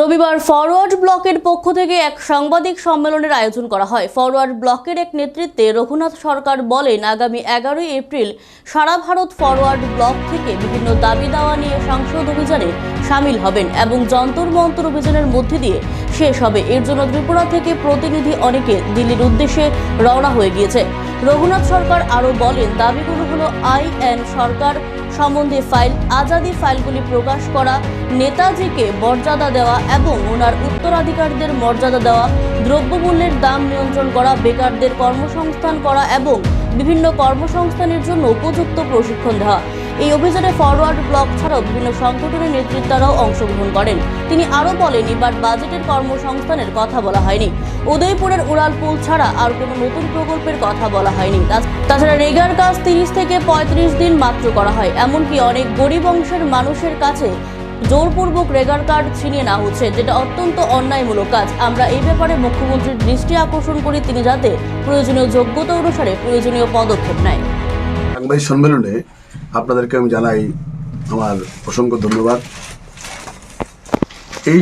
রবিবার ফরওয়ার্ড ব্লকের পক্ষ থেকে এক সাংবাদিক সম্মেলনের আয়োজন করা হয়। ফরওয়ার্ড ব্লকের এক নেতৃত্বে রঘুনাথ সরকার বলেন, আগামী এগারোই এপ্রিল সারা ভারত ফরওয়ার্ড ব্লক থেকে বিভিন্ন দাবি দাওয়া নিয়ে সংসদ অভিযানে সামিল হবেন এবং যন্তর মন্তর অভিযানের মধ্যে দিয়ে শেষ হবে। এর জন্য ত্রিপুরা থেকে প্রতিনিধি অনেকে দিল্লির উদ্দেশ্যে রওনা হয়ে গিয়েছে। রঘুনাথ সরকার আরও বলেন, দাবিগুলো হলো আই এন সরকার সম্বন্ধে ফাইল, আজাদি ফাইলগুলি প্রকাশ করা, নেতাজিকে মর্যাদা দেওয়া এবং ওনার উত্তরাধিকারীদের মর্যাদা দেওয়া, দ্রব্যমূল্যের দাম নিয়ন্ত্রণ করা, বেকারদের কর্মসংস্থান করা এবং বিভিন্ন কর্মসংস্থানের জন্য উপযুক্ত প্রশিক্ষণ দেওয়া। এই অভিযানে ফরওয়ার্ড ব্লক ছাড়াও বিভিন্ন সংগঠনের নেতৃত্বরাও অংশগ্রহণ করেন। তিনি আরও বলেন, এবার বাজেটের কর্মসংস্থানের কথা বলা হয়নি। উদয়পুরের উড়ালপুল ছাড়া আর কোনো নতুন প্রকল্পের কথা বলা হয়নি। তাছাড়া রেগার কাজ তিরিশ থেকে পঁয়ত্রিশ দিন মাত্র করা হয়। এমনকি অনেক গরিব অংশের মানুষের কাছে জোরপূর্বক রেগার কার্ড ছিনিয়ে নেওয়া হচ্ছে, যেটা অত্যন্ত অন্যায়মূলক কাজ। আমরা এই ব্যাপারে মুখ্যমন্ত্রীর দৃষ্টি আকর্ষণ করি, তিনি যাতে প্রয়োজনীয় যোগ্যতা অনুসারে প্রয়োজনীয় পদক্ষেপ নেয়। সাংবাদিক সম্মেলনে আপনাদেরকে আমি জানাই আমার অসংখ্য ধন্যবাদ। এই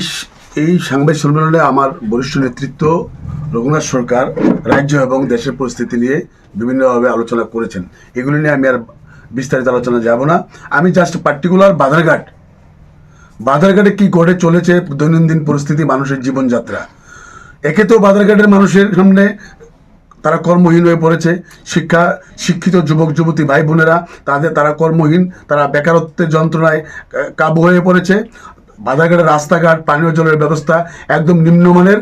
এই সাংবাদিক সম্মেলনে আমার বরিষ্ঠ নেতৃত্ব রঘুনাথ সরকার, রাজ্য এবং দেশের পরিস্থিতি নিয়ে বিভিন্নভাবে আলোচনা করেছেন। এগুলি নিয়ে আমি আর বিস্তারিত আলোচনা যাব না। আমি জাস্ট পার্টিকুলার বাধারঘাট। বাধারঘাটে কি ঘটে চলেছে, দৈনন্দিন পরিস্থিতি, মানুষের জীবনযাত্রা। একে তো বাধারঘাটের মানুষের সামনে তারা কর্মহীন হয়ে পড়েছে। শিক্ষা, শিক্ষিত যুবক, যুবতী ভাই বোনেরা, তাদের তারা কর্মহীন, তারা বেকারত্বের যন্ত্রণায় কাবু হয়ে পড়েছে। বাধাঘাটের রাস্তাঘাট, পানীয় জলের ব্যবস্থা একদম নিম্নমানের।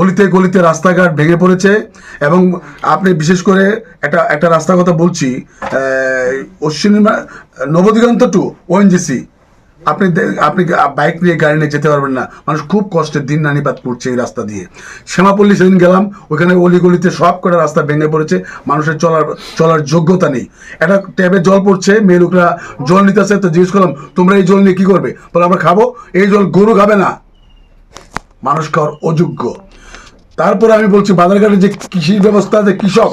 অলিতে গলিতে রাস্তাঘাট ভেঙে পড়েছে এবং আপনি বিশেষ করে একটা একটা রাস্তার কথা বলছি অশ্বিনী নবদিগন্ত টু ওএনজিসি আপনি আপনি বাইক নিয়ে গাড়ি নিয়ে যেতে পারবেন না। মানুষ খুব কষ্টে দিন নানিপাত করছে এই রাস্তা দিয়ে। শ্যামাপল্লী সেদিন গেলাম ওখানে অলিগলিতে সব কটা রাস্তা ভেঙে পড়েছে, মানুষের চলার চলার যোগ্যতা নেই। একটা ট্যাবে জল পড়ছে, মেয়ে লোকরা জল নিতেছে, তো জিজ্ঞেস করলাম, তোমরা এই জল নিয়ে কি করবে? বলে, আমরা খাব, এই জল গরু খাবে না। মানুষ খাওয়ার অযোগ্য। তারপরে আমি বলছি, বাজারঘাটে যে কৃষি ব্যবস্থা যে কৃষক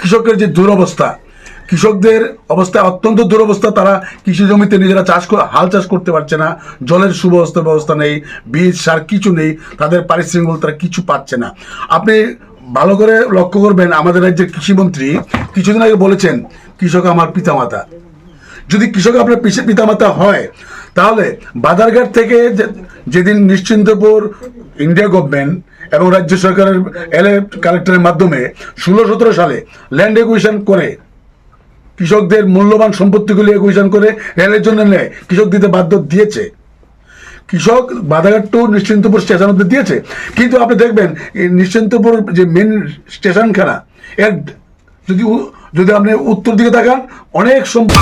কৃষকের যে দুরবস্থা কৃষকদের অবস্থা, অত্যন্ত দুরবস্থা। তারা কৃষি জমিতে নিজেরা চাষ হাল চাষ করতে পারছে না। জলের সুব্যবস্থার ব্যবস্থা নেই, বীজ, সার কিছু নেই, তাদের পারিশ্রমিক বলতে তারা কিছু পাচ্ছে না। আপনি ভালো করে লক্ষ্য করবেন, আমাদের রাজ্যের কৃষিমন্ত্রী কিছুদিন আগে বলেছেন, কৃষক আমার পিতামাতা। যদি কৃষক আপনার পিতামাতা হয়, তাহলে বাজারঘাট থেকে যেদিন নিশ্চিন্তপুর ইন্ডিয়া গভর্নমেন্ট এবং রাজ্য সরকারের এলএ কালেক্টরের মাধ্যমে ষোলো সতেরো সালে ল্যান্ড একুইশন করে কৃষকদের মূল্যবান সম্পত্তিগুলি একুইশন করে রেলের জন্য নেয়। কৃষক দিতে বাধ্য দিয়েছে। কৃষক বাধাঘাট টু নিশ্চিন্তপুর স্টেশন অব্দি দিয়েছে। কিন্তু আপনি দেখবেন নিশ্চিন্তপুর যে মেন স্টেশনখানা, এর যদি যদি আপনি উত্তর দিকে তাকান, অনেক সম্পদ